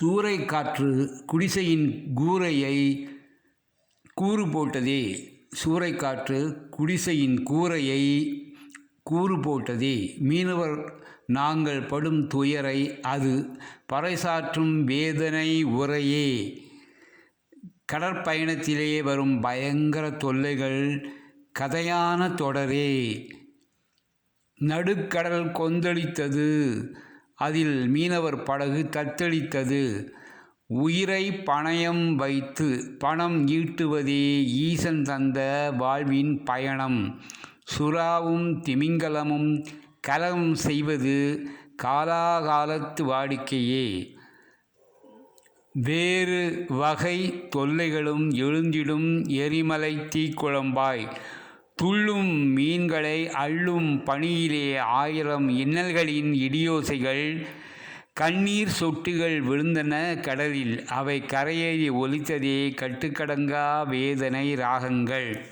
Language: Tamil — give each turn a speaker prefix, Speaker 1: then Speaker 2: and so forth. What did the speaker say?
Speaker 1: சூறை காற்று குடிசையின் கூரையை கூறு போட்டதே. சூறைக்காற்று குடிசையின் கூரையை கூறு போட்டதே. மீனவர் நாங்கள் படும் துயரை அது பறைசாற்றும் வேதனை உரையே. கடற்பயணத்திலே வரும் பயங்கர தொல்லைகள் கதையான தொடரே. நடுக்கடல் கொந்தளித்தது. அதில் மீனவர் படகு தத்தளித்தது. உயிரை பணயம் வைத்து பணம் ஈட்டுவதே ஈசன் தந்த வாழ்வின் பயணம். சுறாவும் திமிங்கலமும் கலகம் செய்வது காலாகாலத்து வாடிக்கையே. வேறு வகை தொல்லைகளும் எழுந்திடும் எரிமலை தீக்குழம்பாய். துள்ளும் மீன்களை அள்ளும் பணியிலே ஆயிரம் இன்னல்களின் இடியோசைகள் கண்ணீர் சொட்டுகள் விழுந்தன கடலில். அவை கரையேறி ஒலித்ததே கட்டுக்கடங்கா வேதனை ராகங்கள்.